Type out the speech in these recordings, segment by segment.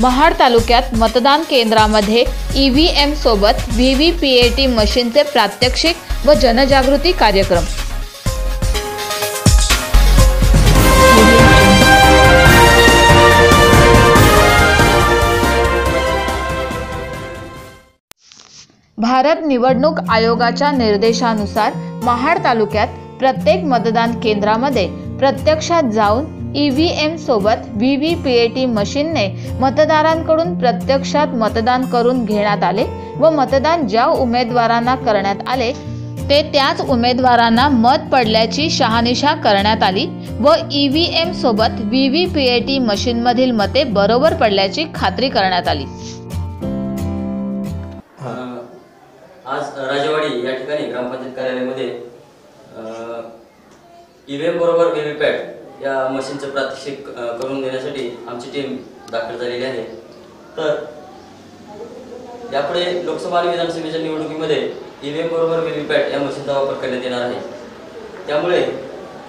महाड तालुक्यात मतदान केंद्रामध्ये ई व्ही एम सोबत V V P A T मशीनचे प्रात्यक्षिक व जनजागृती कार्यक्रम. भारत निवडणूक आयोगाच्या निर्देशानुसार महाड तालुक्यात प्रत्येक मतदान केंद्रामध्ये प्रत्यक्षात जाऊन ई व्ही सोबत V V P A T मशीनने मतदारांकडून प्रत्यक्षात मतदान करून घेण्यात आले व मतदान ज्या उमेदवारांना करण्यात आले ते त्याच उमेदवारांना मत पडल्याची शहानिशा करण्यात आली व ई व्ही सोबत V V P A T मशीनमधील मते बरोबर पडल्याची खात्री करण्यात आली. आज राजेवाडी या ठिकाणी ग्रामपंचायत कार्यालयामध्ये ईव्हीएम बरोबर व्हीव्हीपॅट या मशीनचं प्रात्यक्षिक करून देण्यासाठी आमची टीम दाखल झालेली आहे. तर यापुढे लोकसभा आणि विधानसभेच्या निवडणुकीमध्ये ईव्हीएम बरोबर व्हीव्हीपॅट या मशीनचा वापर करण्यात येणार आहे. त्यामुळे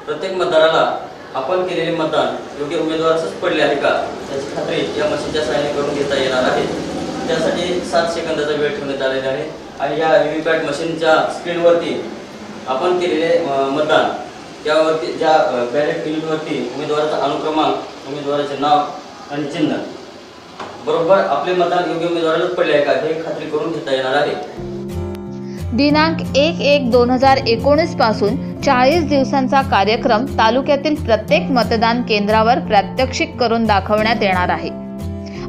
प्रत्येक मतदाराला आपण केलेले मतदान योग्य उमेदवाराचंच पडले आहे का याची खात्री या मशीनच्या सहाय्याने करून घेता येणार आहे. त्यासाठी सात सेकंदाचा वेळ ठेवण्यात आलेला आहे आणि या व्हीव्हीपॅट मशीनच्या स्क्रीनवरती आपण केलेले मतदान त्यावरती ज्या बॅलेट युनिटवरती उमेदवाराचा अनुक्रमांक उमेदवाराचे नाव आणि चिन्ह. बरोबर आपले मतदान योग्य उमेदवारालाच पडले आहे का? हे खात्री करून घेता येणार आहे. दिनांक एक एक दोन हजार एकोणीसपासून चाळीस दिवसांचा कार्यक्रम तालुक्यातील प्रत्येक मतदान केंद्रावर प्रात्यक्षिक करून दाखवण्यात येणार आहे.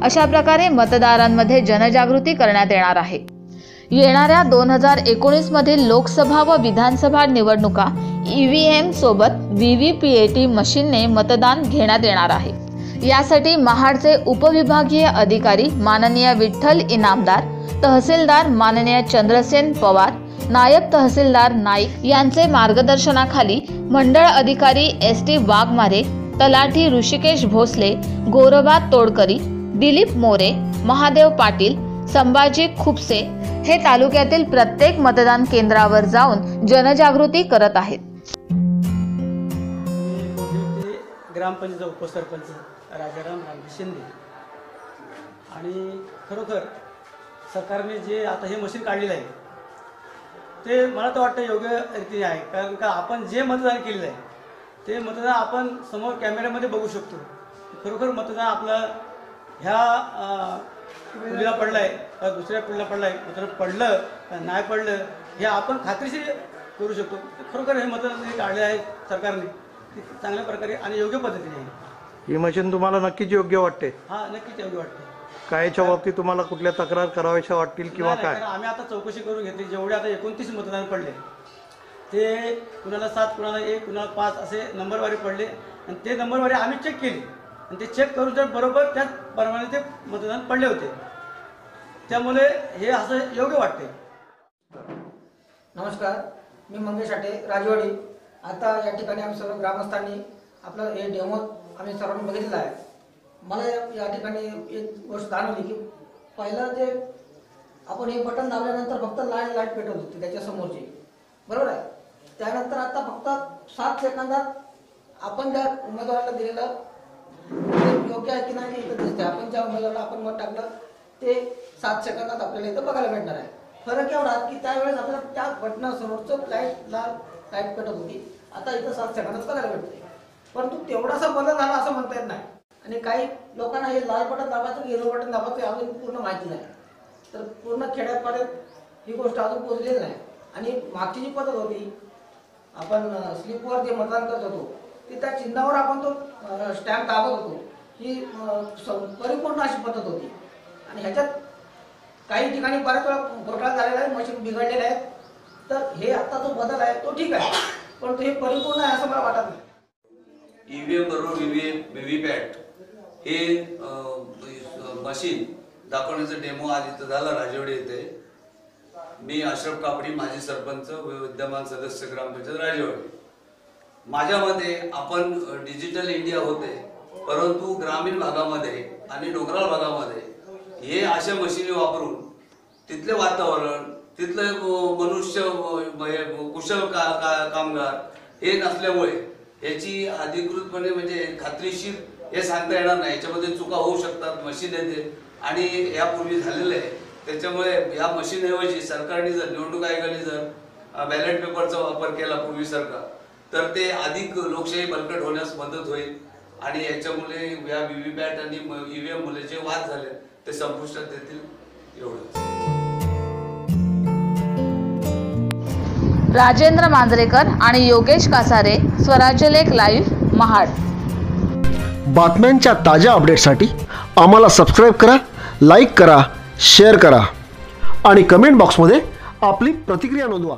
अशा प्रकारे मतदारांमध्ये जनजागृती करण्यात येणार आहे. येणाऱ्या दोन हजार एकोणीसमधील लोकसभा व विधानसभा निवडणुका ई व्ही एम सोबत V V P A T मशीनने मतदान घेण्यात येणार आहे. यासाठी महाडचे उपविभागीय अधिकारी माननीय विठ्ठल इनामदार तहसीलदार माननीय चंद्रसेन पवार नायब तहसीलदार नाईक यांचे मार्गदर्शनाखाली मंडळ अधिकारी एस टी वाघमारे तलाठी ऋषिकेश भोसले गोरबा तोडकरी दिलीप मोरे महादेव पाटील संभाजी खुपसे हे तालुक्यातील प्रत्येक मतदान केंद्रावर जाऊन जनजागृती करत आहेत. ग्रामपंचायत उपसरपंच राजाराम रामजी शिंदे. आणि खरोखर सरकारने जे आता हे मशीन काढलेलं आहे ते मला तर वाटतं योग्य रीतीने आहे. कारण का आपण जे मतदान केलेलं आहे ते मतदान आपण समोर कॅमेऱ्यामध्ये बघू शकतो. खरोखर मतदान आपलं ह्या पिढीला पडलं आहे का दुसऱ्या पिढीला पडलं आहे मतदान पडलं नाही पडलं हे आपण खात्रीशीर करू शकतो. खरोखर हे मतदान जे काढले आहे सरकारने ते चांगल्या प्रकारे आणि योग्य पद्धतीने आहे. ही मशीन तुम्हाला नक्कीच योग्य वाटते. हा नक्कीच योग्य वाटतं. काय याच्या बाबतीत तुम्हाला कुठल्या तक्रार कराव्याच्या वाटतील किंवा काय? आम्ही आता चौकशी करून घेतली जेवढे आता एकोणतीस मतदान पडले ते कुणाला सात कुणाला एक कुणाला पाच असे नंबरवारी पडले आणि ते नंबरवारी आम्ही चेक केली. आणि ते चेक करून तर बरोबर त्याच प्रमाणे ते मतदान पडले होते. त्यामुळे हे असं योग्य वाटते नमस्कार मी मंगेश आटे राजवाडी. आता या ठिकाणी आम्ही सर्व ग्रामस्थांनी आपलं हे डेमो आम्ही सर्वांनी बघितलेलं आहे. मला या ठिकाणी एक गोष्ट जाणवली की पहिलं जे आपण हे बटन दाबल्यानंतर फक्त लाइट लाइट पेटत होती त्याच्यासमोरची. बरोबर आहे? त्यानंतर आता फक्त सात सेकंदात आपण त्या उमेदवाराला दिलेलं ते योग्य आहे की नाही इथं दिसते आपण ज्या उमेदवाराला आपण मत टाकलं ते सात सेकंदात आपल्याला इथं बघायला भेटणार आहे. फरक एवढा की त्यावेळेस आपल्याला त्या बटनासमोरचं लाइट लाल लाइट पेटत होती. आता इथं सात सेकंदात बघायला भेटते परंतु तेवढासा बदल झाला असं म्हणता येत नाही. आणि काही लोकांना हे लाल बटन दाबायचं की हिरो बटन दाबायचं अजून पूर्ण माहिती नाही. तर पूर्ण खेड्यापाड्यात ही गोष्ट अजून पोहोचलेली नाही. आणि मागची जी पद्धत होती आपण स्लिपवर जे मतदान करत होतो की त्या चिन्हावर आपण तो स्टॅम्प दाबत होतो ही परिपूर्ण अशी पद्धत होती. आणि ह्याच्यात काही ठिकाणी बऱ्याच वेळा घोटाळा झालेला आहे मशीन बिघडलेले आहेत. तर हे आता जो बदल आहे तो ठीक आहे. पण हे परिपूर्ण आहे असं मला वाटत नाही. ईव्हीएम बरोबर व्हीव्हीपॅट हे मशीन दाखवण्याचं डेमो आज इथं झाला राजेवाडी येथे. मी अशरफ कापडी माजी सरपंच विद्यमान सदस्य ग्रामपंचायत राजेवाडी. माझ्या मते आपण डिजिटल इंडिया होते परंतु ग्रामीण भागामध्ये आणि डोंगराळ भागामध्ये हे अशा मशिनी वापरून तिथले वातावरण तिथलं मनुष्य कुशल का, का, कामगार हे नसल्यामुळे याची अधिकृतपणे म्हणजे खात्रीशीर हे सांगता येणार नाही. याच्यामध्ये चुका होऊ शकतात मशीन येते आणि यापूर्वी झालेलं आहे. त्याच्यामुळे या मशीनऐवजी सरकारने जर निवडणूक आयोगाने जर बॅलेट पेपरचा वापर केला पूर्वीसारखा तर ते अधिक लोकशाही बळकट होण्यास मदत होईल. आणि याच्यामुळे या व्हीव्हीपॅट आणि ईव्हीएम मुले जे वाद झाले ते संपुष्टात येतील एवढंच. राजेंद्र मांजरेकर आणि योगेश कासारे स्वराज्य लेख लाईव्ह महाड. बातम्यांच्या ताज्या अपडेटसाठी आम्हाला सबस्क्राईब करा लाईक करा शेअर करा. आणि कमेंट बॉक्समध्ये आपली प्रतिक्रिया नोंदवा.